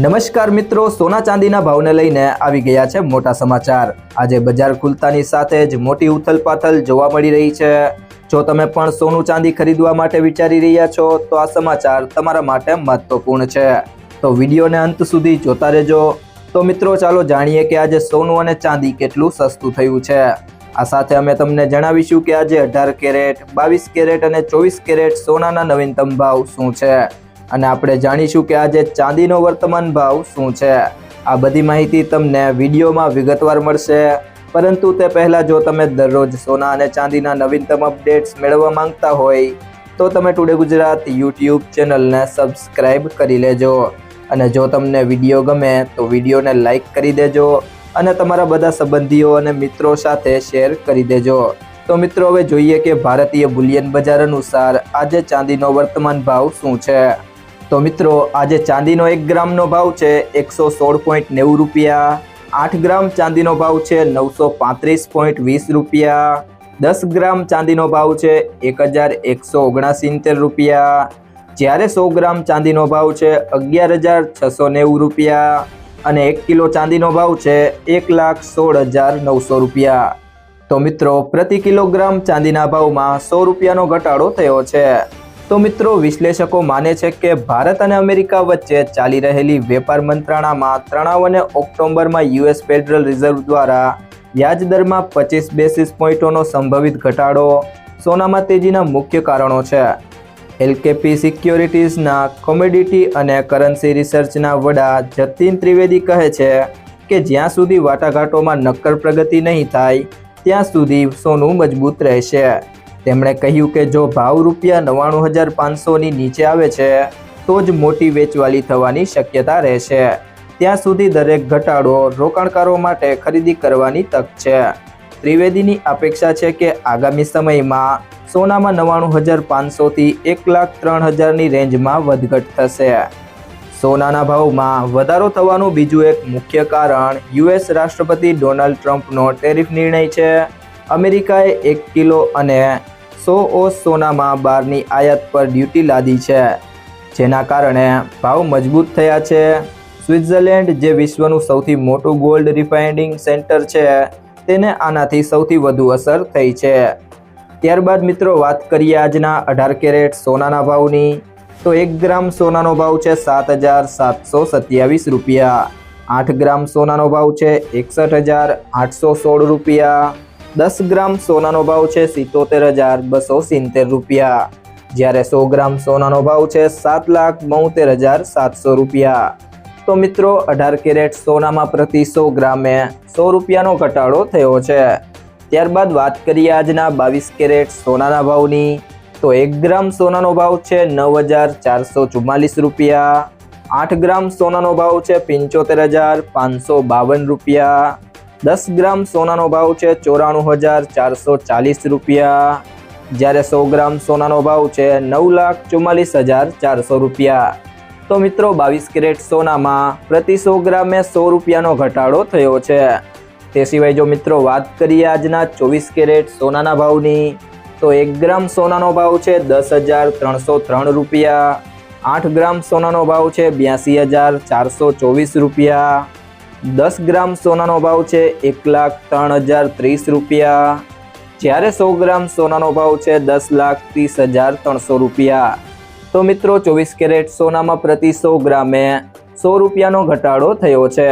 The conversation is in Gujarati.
નમસ્કાર મિત્રો, સોના ચાંદીના ભાવને લઈને આવી ગયા છે મોટા સમાચાર. આજે બજાર ખુલતાની સાથે જ મોટી ઉથલપાથલ જોવા મળી રહી છે. જો તમે પણ સોનું ચાંદી ખરીદવા માટે વિચારી રહ્યા છો, તો આ સમાચાર તમારા માટે મહત્વપૂર્ણ છે. તો વિડીયોને અંત સુધી જોતા રહેજો. તો મિત્રો, ચાલો જાણીએ કે આજે સોનું અને ચાંદી કેટલું સસ્તું થયું છે. આ સાથે અમે તમને જણાવીશું કે આજે અઢાર કેરેટ, બાવીસ કેરેટ અને ચોવીસ કેરેટ સોનાના નવીનતમ ભાવ શું છે. અને આપણે જાણીશું કે આજે ચાંદીનો વર્તમાન ભાવ શું છે. આ બધી માહિતી તમને વિડીયોમાં વિગતવાર મળશે. પરંતુ તે પહેલાં જો તમે દરરોજ સોના અને ચાંદીના નવીનતમ અપડેટ્સ મેળવવા માંગતા હોય, તો તમે ટુડે ગુજરાત યુટ્યુબ ચેનલને સબસ્ક્રાઇબ કરી લેજો. અને જો તમને વીડિયો ગમે, તો વિડીયોને લાઈક કરી દેજો અને તમારા બધા સંબંધીઓ અને મિત્રો સાથે શેર કરી દેજો. તો મિત્રો, હવે જોઈએ કે ભારતીય બુલિયન બજાર અનુસાર આજે ચાંદીનો વર્તમાન ભાવ શું છે. તો મિત્રો, આજે ચાંદીનો એક ગ્રામનો ભાવ છે એકસો સોળ પોઈન્ટ નેવું રૂપિયા, આઠ ગ્રામ ચાંદીનો ભાવ છે નવસો પાંત્રીસ પોઈન્ટ વીસ રૂપિયા, દસ ગ્રામ ચાંદીનો ભાવ છે એક હજાર એકસો ઓગણસિત્તેર રૂપિયા, જ્યારે સો ગ્રામ ચાંદીનો ભાવ છે અગિયાર હજાર છસો નેવું રૂપિયા અને એક કિલો ચાંદીનો ભાવ છે એક લાખ સોળ હજાર નવસો રૂપિયા. તો મિત્રો, પ્રતિ કિલોગ્રામ ચાંદીના ભાવમાં સો રૂપિયાનો ઘટાડો થયો છે. તો મિત્રો વિશ્લેષકો માને છે કે ભારત અને અમેરિકા વચ્ચે ચાલી રહેલી વેપાર મંત્રણામાં ત્રણાવ અને ઓક્ટોબરમાં યુએસ ફેડરલ રિઝર્વ દ્વારા વ્યાજ દરમાં પચીસ બેસિસ પોઈન્ટોનો સંભવિત ઘટાડો સોનામાં તેજીના મુખ્ય કારણો છે. એલકેપી સિક્યોરિટીઝના કોમોડિટી અને કરન્સી રિસર્ચના વડા જતીન ત્રિવેદી કહે છે કે જ્યાં સુધી વાટાઘાટોમાં નક્કર પ્રગતિ નહીં થાય, ત્યાં સુધી સોનું મજબૂત રહેશે. તેમણે કહ્યું કે જો ભાવ રૂપિયા નવ્વાણું હજાર પાંચસોની નીચે આવે છે, તો જ મોટી વેચવાલી થવાની શક્યતા રહેશે. ત્યાં સુધી દરેક ઘટાડો રોકાણકારો માટે ખરીદી કરવાની તક છે. ત્રિવેદીની અપેક્ષા છે કે આગામી સમયમાં સોનામાં નવ્વાણું હજાર પાંચસોથી એક લાખ ત્રણ હજારની રેન્જમાં વધઘટ થશે. સોનાના ભાવમાં વધારો થવાનું બીજું એક મુખ્ય કારણ યુએસ રાષ્ટ્રપતિ ડોનાલ્ડ ટ્રમ્પનો ટેરિફ નિર્ણય છે. અમેરિકાએ એક કિલો અને સો ઓસ સોનામાં બહારની આયાત પર ડ્યુટી લાદી છે, જેના કારણે ભાવ મજબૂત થયા છે. સ્વિટ્ઝરલેન્ડ, જે વિશ્વનું સૌથી મોટું ગોલ્ડ રિફાઇનિંગ સેન્ટર છે, તેને આનાથી સૌથી વધુ અસર થઈ છે. ત્યારબાદ મિત્રો, વાત કરીએ આજના અઢાર કેરેટ સોનાના ભાવની. તો એક ગ્રામ સોનાનો ભાવ છે સાત હજાર સાતસો સત્યાવીસ રૂપિયા. આઠ ગ્રામ સોનાનો ભાવ છે એકસઠ હજાર આઠસો સોળ રૂપિયા. દસ ગ્રામ સોનાનો ભાવ છે સિત્તોતેર હજાર બસો સિત્તેર રૂપિયા. જ્યારે સો ગ્રામ સોનાનો ભાવ છે સાત લાખ બોતેર હજાર સાતસો રૂપિયા. તો મિત્રો, અઢાર કેરેટ સોનામાં પ્રતિ સો ગ્રામે સો રૂપિયાનો ઘટાડો થયો છે. ત્યારબાદ વાત કરીએ આજના બાવીસ કેરેટ સોનાના ભાવની. તો એક ગ્રામ સોનાનો ભાવ છે નવ હજાર ચારસો ચુમ્માલીસ રૂપિયા. આઠ ગ્રામ સોનાનો ભાવ છે પંચોતેર હજાર પાંચસો બાવન રૂપિયા. દસ ગ્રામ સોનાનો ભાવ છે ચોરાણું હજાર ચારસો ચાલીસ રૂપિયા. જ્યારે સો ગ્રામ સોનાનો ભાવ છે નવ લાખ ચુમ્માલીસ હજાર ચારસો રૂપિયા. તો મિત્રો, બાવીસ કેરેટ સોનામાં પ્રતિ સો ગ્રામે સો રૂપિયાનો ઘટાડો થયો છે. તે સિવાય જો મિત્રો, વાત કરીએ આજના ચોવીસ કેરેટ સોનાના ભાવની, તો એક ગ્રામ સોનાનો ભાવ છે દસ હજાર ત્રણસો ત્રણ રૂપિયા. આઠ ગ્રામ સોનાનો ભાવ છે બ્યાસી હજાર ચારસો ચોવીસ રૂપિયા. દસ ગ્રામ સોનાનો ભાવ છે એક લાખ ત્રણ હજાર ત્રીસ રૂપિયા. જ્યારે સો ગ્રામ સોનાનો ભાવ છે દસ લાખ ત્રીસ હજાર ત્રણસો રૂપિયા. તો મિત્રો ચોવીસ કેરેટ સોનામાં પ્રતિ સો ગ્રામે સો રૂપિયાનો ઘટાડો થયો છે.